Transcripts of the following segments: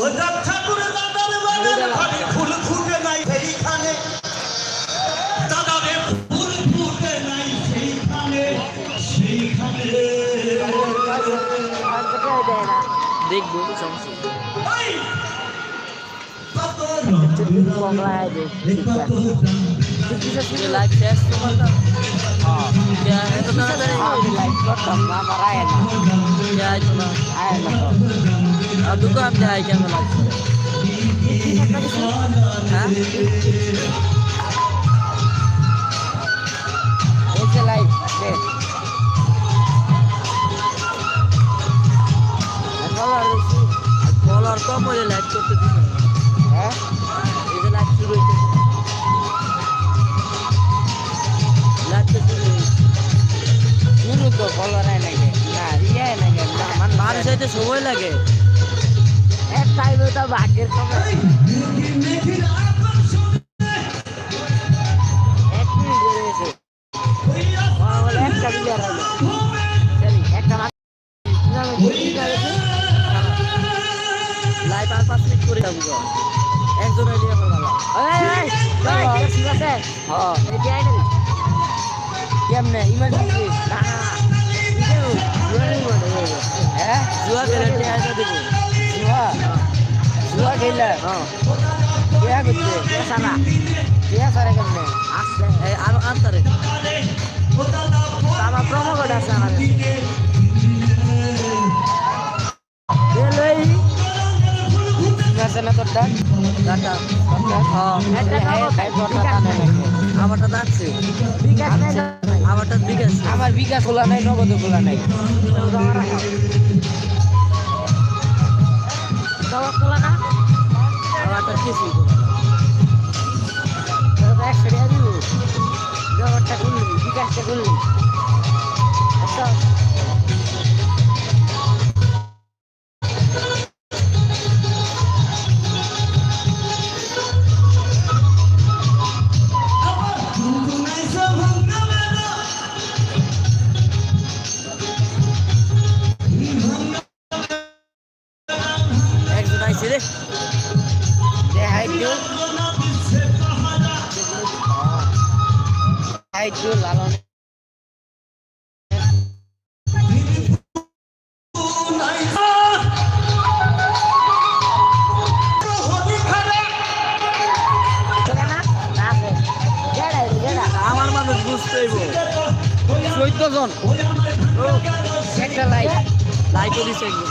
ওজার ঠাকুর দাদার বাগান ঘরে ফুল ফুটে নাই সেইখানে। দাদারে ফুল ফুটে নাই সেইখানে সেইখানে। দেখব সমস্যা লাইভ শেষ করতাম হ্যাঁ এটা তো লাইভ করতাম না আমার আয় না আয় না দুটো আমি দেখাই কেমন লাগছে হ্যাঁ? লাইভ কলার কম হলে লাইভ করতে দিচ্ছে হ্যাঁ? এই যে তো কলার নাই না ইয়ে নাই না মানে মানুষ হইতে সময় লাগে। এক টাইমে তো ভাগ্যের মিনিট কীভাবে লাইভ আর পাঁচ মিনিট করে যাব একজন ঠিক আছে হ্যাঁ? যে আইনি কেমনে ইমার্জেন্সি না হ্যাঁ? জুয়া খেলে দেবো। জুয়া জুয়া খেলে হ্যাঁ বিয়া করতে পেশা না বিয়া করে কেমনে আসছে আর আনতারে আমার প্রমো কোড আছে আমার আছে না তোর ডাক আমারটা যাচ্ছে বিকাশ আমারটা আমার বিকাশ খোলা নাই নগদ খোলা নাই। নগদ খোলা না। আমারটা কিছু তোর তো একশো টাকা দিব। জগৎটা খুললি বিকাশটা খুললি। আচ্ছা। লালন জেডা জেডা আমার মানুষ বুঝতে হইব জন একটা লাইক দিছে একজন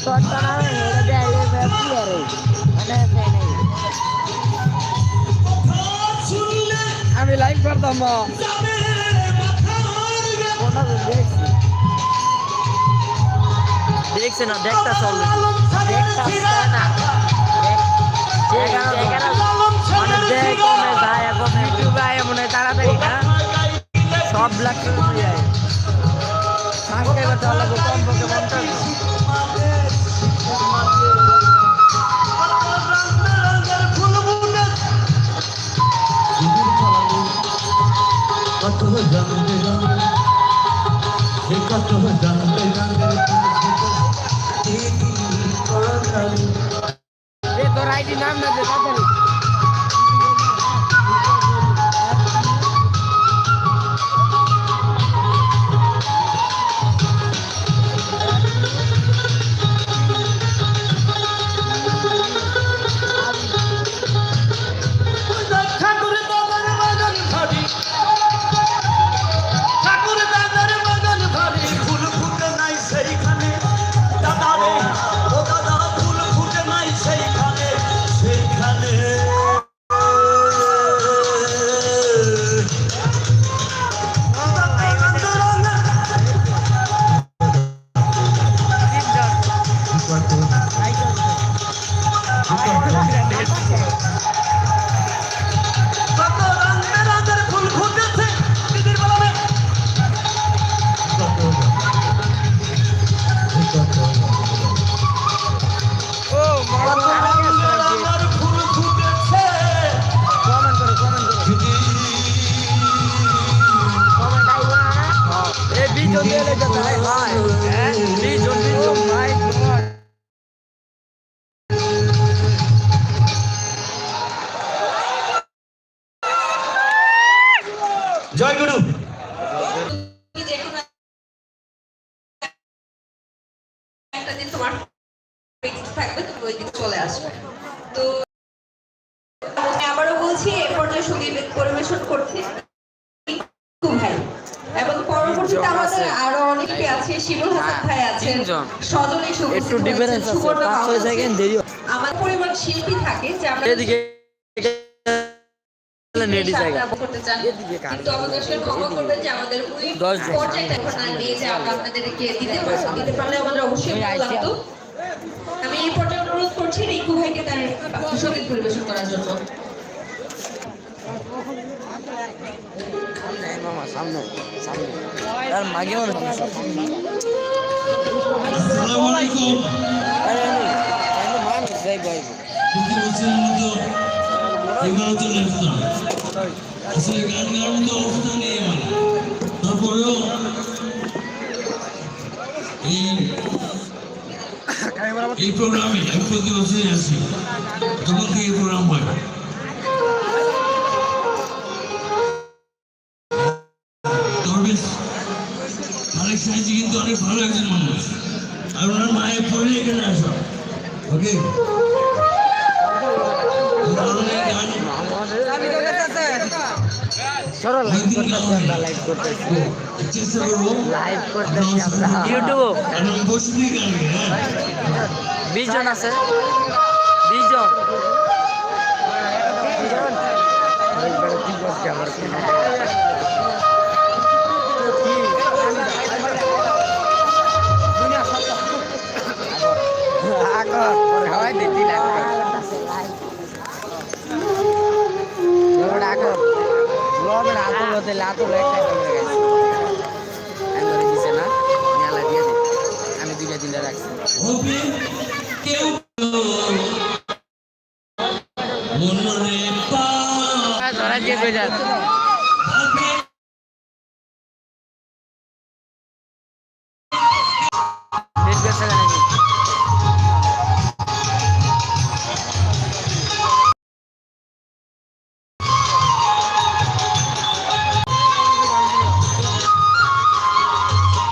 মানে তোর তো না হেরে দেয় কি আরে মানে দেয় নাই আমি লাইক করতাম দেখছি না দেখতা চল দেখতা না কমে তাড়াতাড়ি না সব ব্ল্যাক করে যায় সাবস্ক্রাইবার তোর আইডি নাম না দে Beleza. জয় গুরু। তুমি যে কোনো একটা দিন তোমার থাকবে তুমি ওই দিন চলে আসবে তো আবারও বলছি এ পর্যায়ে সংগীত পরিবেশন করছে। টিঙ্কু ভাই এবং পরবর্তীতে আমাদের। আরও অনেকে আছে হাসান হ্যাঁ, ভাই আছেন সুবর্ণ পরিবার শিল্পী থাকে যে আমরা নেডি জায়গা? কিন্তু আমাদের ক্ষমা করবেন যে আমাদের ওই পর্যায়টা এখন আর যে আমরা আপনাদেরকে দিতে দিতে পারলে আমাদের অবশ্যই ভালো লাগতো। আমি এই পর্যায়ে অনুরোধ করছি রিঙ্কু ভাইকে তার সংগীত পরিবেশন করার জন্য। মামা সামনে সামনে। আর মাগে মনে আসসালামু আলাইকুম। আরে আমি আমি মানুষ যাই বইব প্রতি বছরের মতো এবারও চলে আসলাম এই প্রোগ্রামে আমি প্রতি বছরই আসি। যখন এই প্রোগ্রাম হয়। আরেক সাহায্য কিন্তু অনেক ভালো একজন মানুষ। আর ওনার মায়ের পড়লে এখানে আসা। ওকে চলো লাইভ করতেছি আমরা লাইভ করতেছি লাইভ করতেছি আমরা ইউটিউব হ্যাঁ বিশ জন আছে বিশ জন হাওয়াই 我们拉土了，得拉土了。